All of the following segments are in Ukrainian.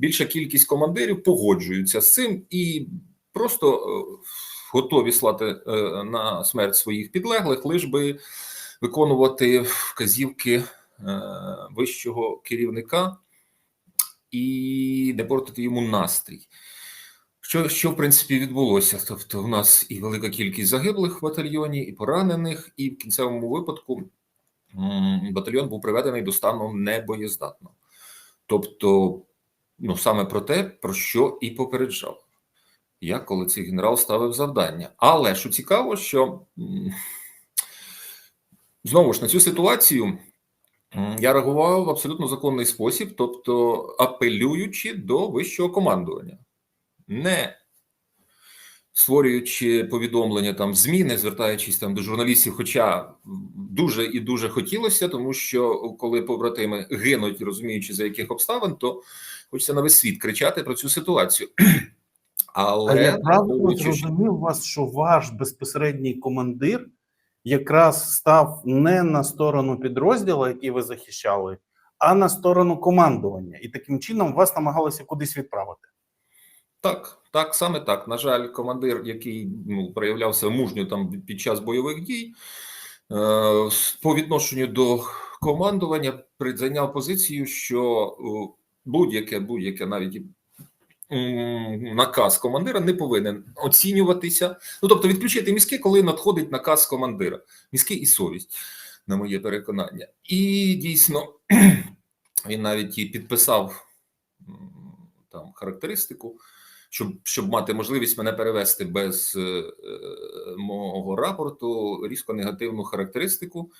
більша кількість командирів погоджуються з цим і просто е, готові слати е, на смерть своїх підлеглих, лиш би виконувати вказівки е, вищого керівника і не портити йому настрій. Що, що в принципі відбулося? Тобто, у нас і велика кількість загиблих в батальйоні, і поранених, і в кінцевому випадку батальйон був приведений до стану небоєздатного. Тобто, ну саме про те, про що і попереджав я, коли цей генерал ставив завдання. Але що цікаво, що знову ж на цю ситуацію я реагував в абсолютно законний спосіб, тобто апелюючи до вищого командування, не створюючи повідомлення там ЗМІ, не звертаючись там до журналістів, хоча дуже і дуже хотілося, тому що коли побратими гинуть, розуміючи за яких обставин, то хочеться на весь світ кричати про цю ситуацію. Але А я правильно зрозумів вас, що ваш безпосередній командир якраз став не на сторону підрозділу, який ви захищали, а на сторону командування, і таким чином вас намагалися кудись відправити. Так, так, саме так. На жаль, командир, який ну, проявлявся мужньо там під час бойових дій, е, по відношенню до командування зайняв позицію, що е, будь-яке, будь-яке навіть наказ командира не повинен оцінюватися. Ну тобто, відключити мізки, коли надходить наказ командира, мізки і совість, на моє переконання. І дійсно він навіть і підписав там характеристику щоб, щоб мати можливість мене перевести без е, е, мого рапорту, різко негативну характеристику,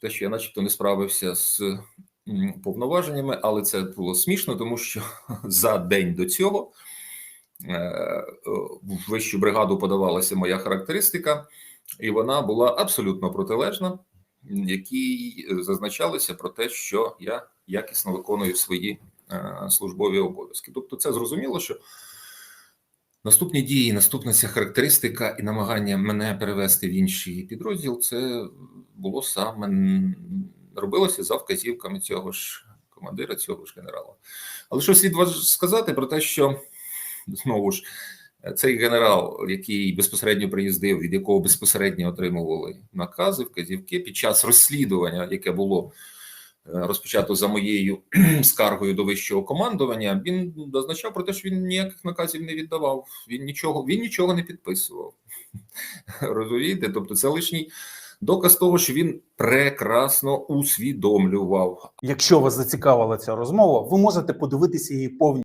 те, що я, начебто, не справився з повноваженнями, але це було смішно, тому що за день до цього е, е, в вищу бригаду подавалася моя характеристика, і вона була абсолютно протилежна, якій зазначалося про те, що я якісно виконую свої е, службові обов'язки. Тобто, це зрозуміло, що Наступні дії, наступна ця характеристика і намагання мене перевести в інший підрозділ, це було саме робилося за вказівками цього ж командира, цього ж генерала. Але що слід сказати про те, що знову ж цей генерал, який безпосередньо приїздив, від якого безпосередньо отримували накази, вказівки під час розслідування, яке було розпочато за моєю скаргою до вищого командування, він зазначав про те, що він ніяких наказів не віддавав. Він нічого, він нічого не підписував. Розумієте? Тобто, це лишній доказ того, що він прекрасно усвідомлював. Якщо вас зацікавила ця розмова, ви можете подивитися її повністю.